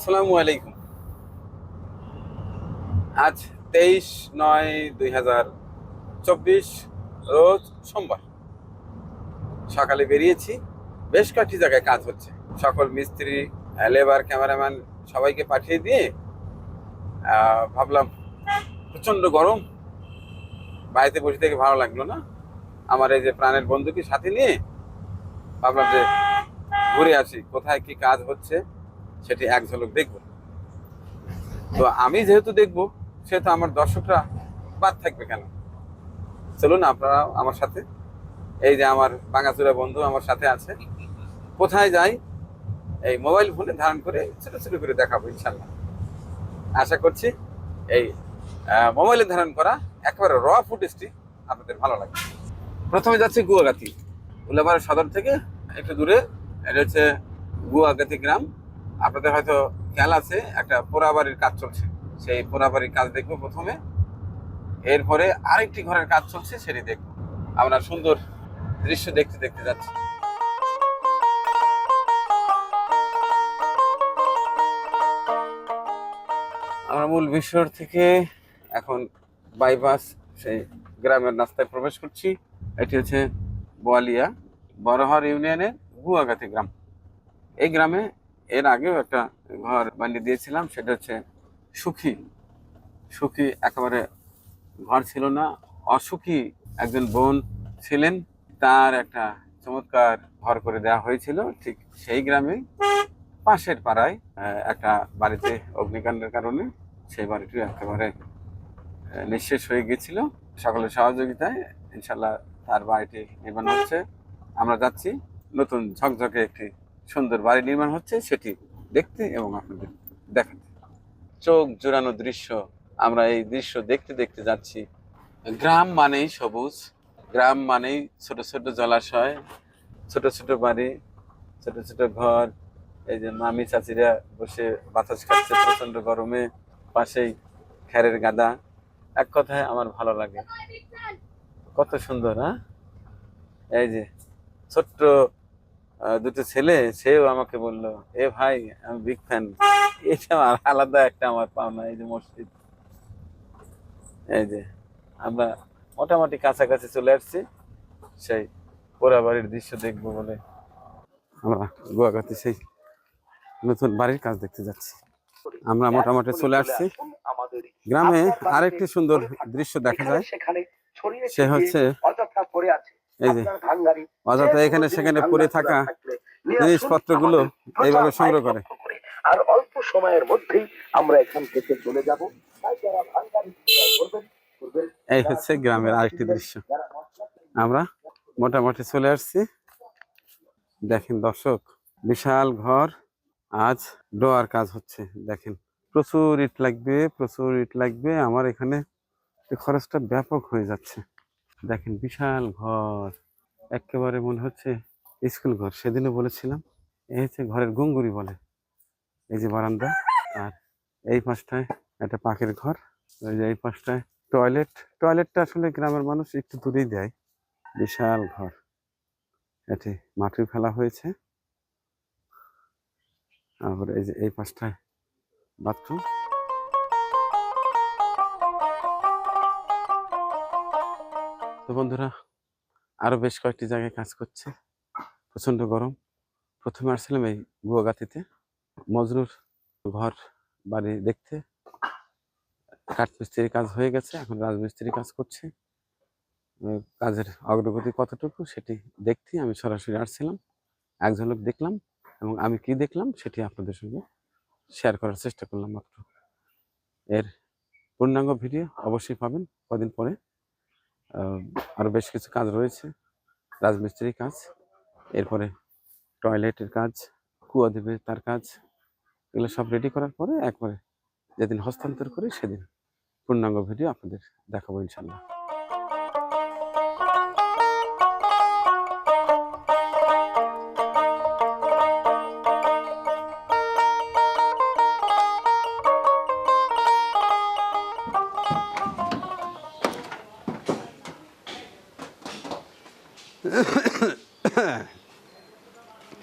আসসালামু আলাইকুম। আজ তেইশ নয় দুই হাজার চব্বিশ, রোজ সোমবার। সকালে বেরিয়েছি, বেশ কয়েকটি জায়গায় কাজ হচ্ছে। সকল মিস্ত্রি লেবার ক্যামেরাম্যান সবাইকে পাঠিয়ে দিয়ে ভাবলাম প্রচণ্ড গরম, বাড়িতে বসে থেকে ভালো লাগল না। আমার এই যে প্রাণের বন্ধুকে সাথে নিয়ে ভাবলাম যে ঘুরে আসি, কোথায় কি কাজ হচ্ছে। সেটি এক ঝলক দেখব। তো আমি যেহেতু দেখব, সেহেতু আমার দর্শকরা বাদ থাকবে কেন? চলুন আপনারা আমার সাথে, এই যে আমার বাঙাচুরা বন্ধু আমার সাথে আছে, কোথায় যাই, এই মোবাইল ফোনে ধারণ করে ছোট ছোট করে দেখাবো ইনশাল্লাহ আশা করছি এই মোবাইলে ধারণ করা একেবারে র ফুটেজটি আপনাদের ভালো লাগবে। প্রথমে যাচ্ছি গুয়াগাতি। উল্লাপাড়া সদর থেকে, একটু দূরে, এটা হচ্ছে গুয়াগাতি গ্রাম। আপনাদের হয়তো খেয়াল আছে, একটা পোড়াবাড়ির কাজ চলছে। সেই পোড়াবাড়ির কাজ দেখব প্রথমে। এরপরে আরেকটি ঘরের কাজ চলছে, সেটি দেখব। আমরা সুন্দর দৃশ্য দেখতে দেখতে যাচ্ছি। আমরা মূল বিশ্বর থেকে এখন বাইপাস, সেই গ্রামের রাস্তায় প্রবেশ করছি। এটি হচ্ছে বোয়ালিয়া, বড়হর ইউনিয়নের গুয়াগাতি গ্রাম। এই গ্রামে এর আগেও একটা ঘর বানিয়ে দিয়েছিলাম, সেটা হচ্ছে সুখী। সুখী একেবারে ঘর ছিল না, অসুখী একজন বোন ছিলেন, তার একটা চমৎকার ঘর করে দেওয়া হয়েছিল, ঠিক সেই গ্রামে। পাশের পাড়ায় একটা বাড়িতে অগ্নিকাণ্ডের কারণে সেই বাড়িটি একেবারে নিঃশেষ হয়ে গেছিল সকলের সহযোগিতায় ইনশাল্লাহ তার বাড়িটি নির্মাণ হচ্ছে। আমরা যাচ্ছি নতুন ঝকঝকে একটি সুন্দর বাড়ি নির্মাণ হচ্ছে সেটি দেখতে এবং আপনাদের দেখাতে। চোখ জোড়ানো দৃশ্য, আমরা এই দৃশ্য দেখতে দেখতে যাচ্ছি। গ্রাম মানেই সবুজ, গ্রাম মানেই ছোট ছোট জলাশয়, ছোট ছোট বাড়ি, ছোট ছোট ঘর। এই যে মামি চাচিরা বসে বাতাস খাচ্ছে প্রচণ্ড গরমে, পাশেই খ্যারের গাদা। এক কথায় আমার ভালো লাগে। কত সুন্দর হ্যাঁ? এই যে ছোট্ট দুটো ছেলে সেও আমাকে বলল এ ভাই আমি বিগ ফ্যান এটা আমার আলাদা একটা আমার পাওনা এই যে মসজিদ। এই যে আমরা মোটামুটি কাছাকাছি চলে আসছি সেই পোড়া বাড়ির দৃশ্য দেখব বলে। আমরা গুয়াঘাটে সেই নতুন বাড়ির কাজ দেখতে যাচ্ছি। আমরা মোটামুটি চলে আসছি। গ্রামে আরেকটি সুন্দর দৃশ্য দেখা যায়। সে হচ্ছে এই যে অযথা এখানে সেখানে পড়ে থাকা জিনিসপত্রগুলো এইভাবে সংগ্রহ করে। আর অল্প সময়ের মধ্যেই আমরা এখান থেকে চলে যাব। এই হচ্ছে গ্রামের আরেকটি দৃশ্য। আমরা মোটামুটি চলে আসছি। দেখেন দর্শক বিশাল ঘর। আজ ডোয়ার কাজ হচ্ছে দেখেন। প্রচুর ইট লাগবে প্রচুর ইট লাগবে। আমার এখানে খরচটা ব্যাপক হয়ে যাচ্ছে। দেখেন বিশাল ঘর। একেবারে মনে হচ্ছে স্কুল ঘর। সেদিনও বলেছিলাম এই হচ্ছে ঘরের গঙ্গুরি বলে। এই যে বারান্দা, আর এই পাশটায় একটা পাখির ঘর ওই যে এই পাশটায় টয়লেট। টয়লেটটা আসলে গ্রামের মানুষ একটু দূরেই দেয়। বিশাল ঘর। এটি মাটি ফেলা হয়েছে। আবার এই যে এই পাশটায় বাথরুম। তো বন্ধুরা, আরও বেশ কয়েকটি জায়গায় কাজ করছে। প্রচণ্ড গরম। প্রথমে আসছিলাম এই গুয়াগাতিতে। মজরুর ঘর, বাড়ি দেখতে। কাঠমিস্ত্রির কাজ হয়ে গেছে। এখন রাজমিস্ত্রি কাজ করছে। কাজের অগ্রগতি কতটুকু সেটি দেখতে আমি সরাসরি আসছিলাম। এক ঝলক দেখলাম এবং আমি কি দেখলাম সেটি আপনাদের সঙ্গে শেয়ার করার চেষ্টা করলাম মাত্র। এর পূর্ণাঙ্গ ভিডিও অবশ্যই পাবেন কদিন পরে। আহ, আরও বেশ কিছু কাজ রয়েছে। রাজমিস্ত্রির কাজ এরপরে টয়লেটের কাজ কুয়া দেবে তার কাজ এগুলো সব রেডি করার পরে একবারে যেদিন হস্তান্তর করি সেদিন পূর্ণাঙ্গ ভিডিও আপনাদের দেখাবো ইনশাল্লাহ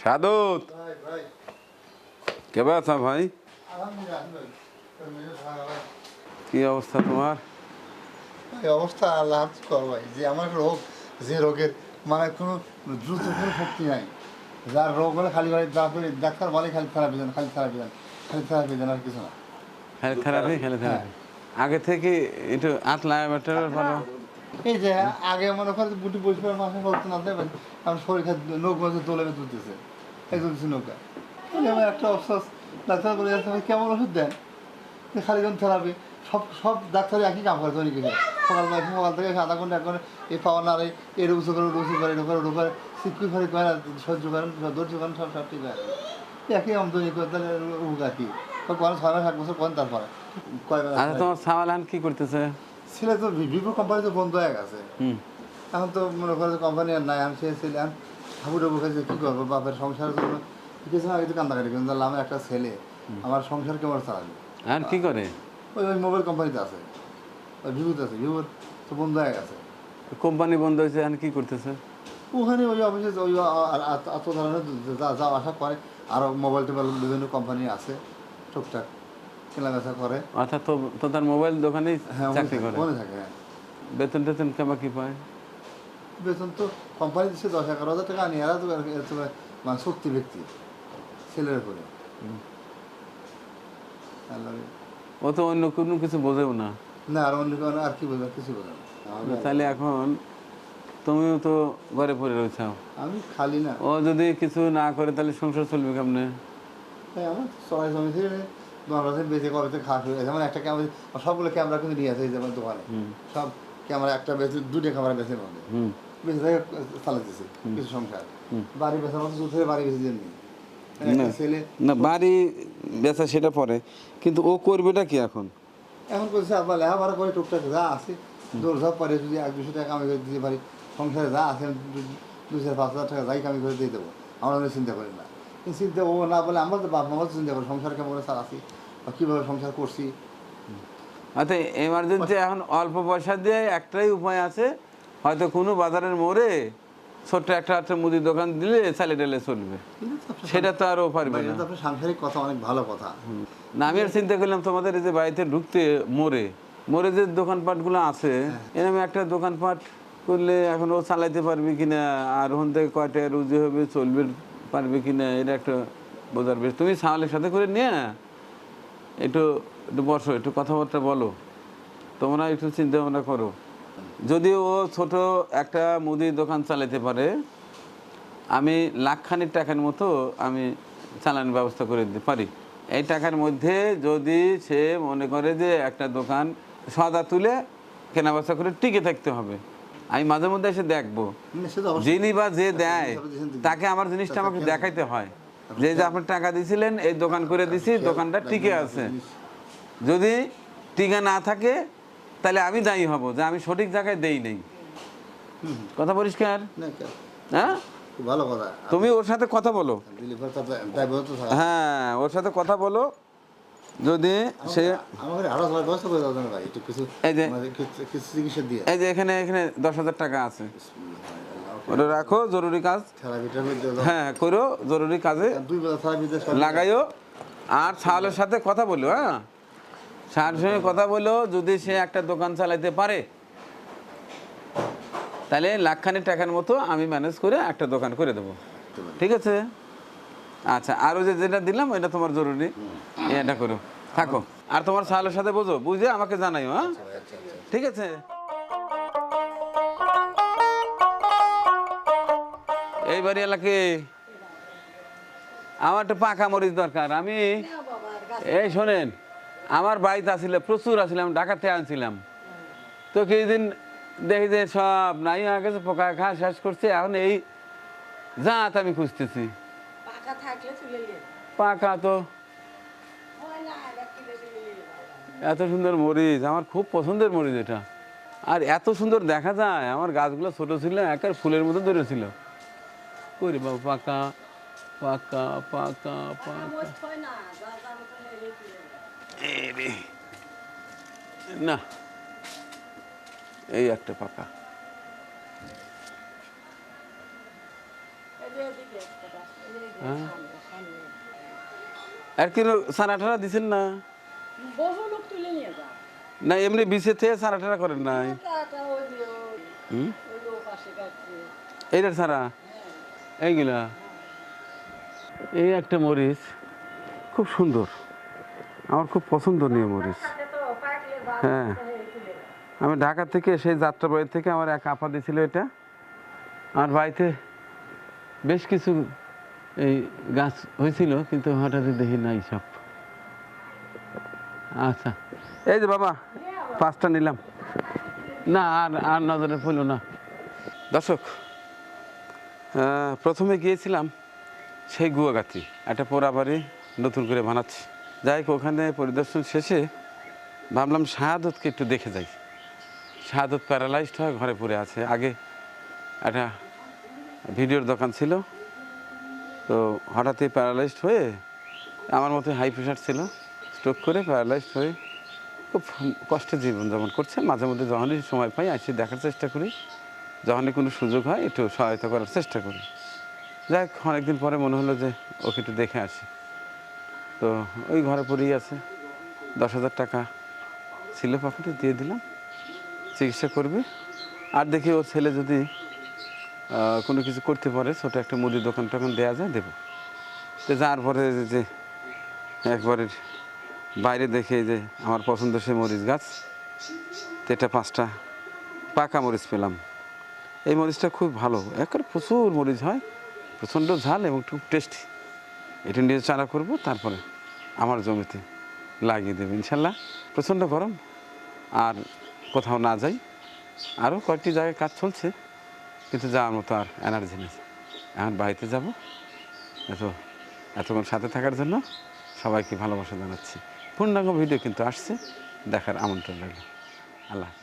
সাদত। কে বাতা ভাই? কি অবস্থা তোমার? অবস্থা আল্লাহ ভাই। যে আমার রোগ যে রোগের মানে কোনো দ্রুত কোনো শক্তি নাই। যার রোগ হলে খালি বাড়ি ডাক্তার ডাক্তার বলে খালি থেরাপি দেন খালি থেরাপি দেন খালি থেরাপি দেন আর কিছু না। হেলথ থেরাপি হেলথ থেরাপি আগে থেকে একটু ব্যাটার ভালো। এই যে, আগে মনে করেন গুটি পরিষ্কার মাসে করতে না দেবেন আমার শরীর খাত নৌকা দোলে তুলতেছে এই তুলছে নৌকা। আমার একটা অবস্থা ডাক্তার বলে যাচ্ছে কেমন ওষুধ দেন? খালি যখন থেরাপি, সব সব ডাক্তারই একই কাম করে, তৈরি করে। সকালবেলা সকাল থেকে আধা ঘণ্টা এক ঘণ্টা, এই পাওয়া না এর উঁচু করে উঁচু করে এটা করে ওটা করে সিকুই করে করে, সহ্য করেন, ধৈর্য করেন, সব সব ঠিক আছে একই আমদানি করে, তাহলে উপকার কি? করেন ছয় মাস এক বছর করেন, তারপরে আচ্ছা তোমার সামালান কি করতেছে? ছেলে তো ভিভো কোম্পানি তো বন্ধ হয়ে গেছে। এখন তো মনে করে কোম্পানি আর নাই আমি এখন ঠাকুর ঠাকুর কাছে কী করব বাপের সংসারের জন্য। কিছু আগে তো কান্দাকাটি কিন্তু আমার একটা ছেলে আমার সংসার কেমন চালাবে? হ্যাঁ কি করে? ওই ওই মোবাইল কোম্পানিতে আছে। ওই ভিভোতে আছে। ভিভোর তো বন্ধ হয়ে গেছে। কোম্পানি বন্ধ হয়েছে আর কী করতেছে? ওখানে ওই অফিসে ওই এত ধরনের যা যা আশা করে আরও মোবাইল টোবাইল বিভিন্ন কোম্পানি আছে টুকটাক। কেনাবেচা করে। অর্থাৎ তো তো তার মোবাইল দোকানেই হ্যাঁ চাকরি করে? মনে থাকে হ্যাঁ। বেতন টেতন কেমন কি পায়? বেতন তো কোম্পানি দিচ্ছে দশ এগারো হাজার টাকা এরা তো মানে শক্তি ব্যক্তি ছেলের উপরে। ও তো অন্য কোনো কিছু বোঝেও না। না আর অন্য কোনো আর কি বলব কিছু না। তাহলে এখন তুমিও তো ঘরে পড়ে রয়েছো। আমি খালি না। ও যদি কিছু না করে তাহলে সংসার চলবে কেমনে? তাই আমার সবাই জমি দোকান আছে বেঁচে কবে খাওয়া শুরু হয়েছে আমার একটা ক্যামেরা সবগুলো ক্যামেরা কিন্তু নিয়ে আছে এই যে আমার দোকানে। সব ক্যামেরা একটা বেঁচে দুটো ক্যামেরা বেঁচে হুম। বেঁচে থেকে চালাতেছে কিছু সংসার। বাড়ি বেচার মতো জুত বাড়ি বেঁচে যেমনি না। ছেলে না বাড়ি বেচা সেটা পরে। কিন্তু ও করবেটা কি এখন? এখন করছে আবার লেখাপড়া করে টুকটাক যা আছে। দৌড় ঝাপ পারে যদি এক দুশো টাকা কামি করে দিতে পারি সংসারে যা আছে দু- চার পাঁচ হাজার টাকা যাই কামি করে দিয়ে দেবো। আমরা চিন্তা করি না। চিন্তা ও না বলে আমরা তো বাপ মামা চিন্তা করি সংসার কেমন করে চালাচ্ছি বা কীভাবে সংসার করছি? আচ্ছা এমার্জেন্সি এখন অল্প পয়সা দিয়ে একটাই উপায় আছে হয়তো কোনো বাজারের মোড়ে ছোট্ট একটা একটা মুদির দোকান দিলে চালে ডালে চলবে। সেটা তো আরও পারবে না। সাংসারিক কথা অনেক ভালো কথা। না আমি আর চিন্তা করলাম তোমাদের এই যে বাড়িতে ঢুকতে মোড়ে মোড়ে যে দোকানপাটগুলো আছে এরকম একটা দোকানপাট করলে এখন ও চালাইতে পারবে কিনা আর ওখান থেকে কয়টা রুজি হবে চলবে পারবে কি না, এটা একটা বোঝার বেশ তুমি সাওয়ালের সাথে করে নিয়ে একটু একটু বসো, একটু কথাবার্তা বলো। তোমরা একটু চিন্তা ভাবনা করো। যদি ও ছোট একটা মুদির দোকান চালাতে পারে, আমি লাখখানিক টাকার মতো আমি চালানোর ব্যবস্থা করে দিতে পারি। এই টাকার মধ্যে যদি সে মনে করে যে একটা দোকান সদা তুলে কেনা বেচা করে টিকে থাকতে হবে। আমি মাঝে মধ্যে এসে দেখব। যিনি বা যে দেয় তাকে আমার জিনিসটা আমাকে দেখাইতে হয়। যে যে আপনি টাকা দিছিলেন এই দোকান করে দিছি দোকানটা টিকে আছে। যদি টিকা না থাকে তাহলে আমি দায়ী হব যে আমি সঠিক জায়গায় দেই নেই। কথা পরিষ্কার? হ্যাঁ? ভালো কথা। তুমি ওর সাথে কথা বলো। হ্যাঁ ওর সাথে কথা বলো। যদি সে এই যে- এই এখানে এখানে দশ হাজার টাকা আছে। ওটা রাখো জরুরি কাজ। হ্যাঁ করো জরুরি কাজে। লাগাইও। আর ছাওয়ালের সাথে কথা বলো হ্যাঁ? সার সঙ্গে কথা বলো যদি সে একটা দোকান চালাইতে পারে। তাহলে লাখখানি টাকার মতো আমি ম্যানেজ করে একটা দোকান করে দেবো। ঠিক আছে? আচ্ছা আরও যে যেটা দিলাম ওইটা তোমার জরুরি। এটা করো। থাকো। আর তোমার সাহালের সাথে বোঝো বুঝে আমাকে জানাইও হ্যাঁ? ঠিক আছে? এই বাড়ি এলাকে আমার একটা পাকা মরিচ দরকার। আমি এই শোনেন আমার বাড়িতে আসলে প্রচুর আসছিলাম ঢাকাতে আনছিলাম। তো কিছুদিন দেখি যে সব নাই হয়ে গেছে পোকা খা শেষ করছে এখন এই জাত আমি খুঁজতেছি। পাকা থাকলে তুলে নিয়ে পাকা তো। এত সুন্দর মরিচ আমার খুব পছন্দের মরিচ এটা। আর এত সুন্দর দেখা যায় আমার গাছগুলো ছোট ছিল একের ফুলের মতো ধরেছিল করি বাবু পাকা পাকা পাকা পাকা। না এই একটা পাকা আর কি সারা ঠারা দিছেন না? বহু লোক তুলে নিয়ে যায় না এমনি বিছে থেকে সারা ঠারা করেন নাই। এইটা সারা এইগুলা? এই একটা মরিচ খুব সুন্দর। আমার খুব পছন্দনীয় মরিচ। তো পাকলে ভালো হ্যাঁ। আমি ঢাকা থেকে সেই যাত্রাবাড়ি থেকে আমার এক আপা দিয়েছিল এটা। আর বাড়িতে বেশ কিছু এই গাছ হয়েছিল কিন্তু হঠাৎ দেখি নাই সব। আচ্ছা। এই যে বাবা পাঁচটা নিলাম। না আর আর নজরে পড়ল না। দর্শক প্রথমে গিয়েছিলাম সেই গুয়াগাতি একটা পোড়া বাড়ি নতুন করে বানাচ্ছি। যাই ওখানে পরিদর্শন শেষে ভাবলাম শাহাদতকে একটু দেখে যাই। শাহাদত প্যারালাইজড হয় ঘরে পড়ে আছে। আগে একটা ভিডিওর দোকান ছিল। তো হঠাৎই প্যারালাইজড হয়ে আমার মতো হাই প্রেশার ছিল। স্ট্রোক করে প্যারালাইজড হয়ে খুব কষ্টে জীবনযাপন করছে। মাঝে মধ্যে যখনই সময় পাই আসি, দেখার চেষ্টা করি। যখনই কোনো সুযোগ হয় একটু সহায়তা করার চেষ্টা করি। যাই হোক অনেকদিন পরে মনে হলো যে ওকে একটু দেখে আসি। তো ওই ঘরে পড়েই আছে। দশ হাজার টাকা ছিল পকেটে দিয়ে দিলাম। চিকিৎসা করবে। আর দেখি ওর ছেলে যদি কোনো কিছু করতে পারে, ছোটো একটা মুদির দোকান টোকান দেওয়া যায়, দেবো। তো যার পরে যে- একবারে বাইরে দেখে যে আমার পছন্দ সে মরিচ গাছ, তো এটা পাঁচটা পাকা মরিচ পেলাম। এই মরিচটা খুব ভালো, একবার প্রচুর মরিচ হয়, প্রচণ্ড ঝাল এবং খুব টেস্টি এটা নিয়ে চারা করব, তারপরে আমার জমিতে লাগিয়ে দেবে, ইনশাল্লাহ। প্রচণ্ড গরম, আর কোথাও না যাই। আরও কয়েকটি জায়গায় কাজ চলছে। কিন্তু যাওয়ার মতো আর এনার্জি নেই। এখন বাড়িতে যাব। এত, এতক্ষণ সাথে থাকার জন্য সবাইকে ভালোবাসা জানাচ্ছি। পূর্ণাঙ্গ ভিডিও কিন্তু আসছে। দেখার আমন্ত্রণ রইল। আল্লাহ।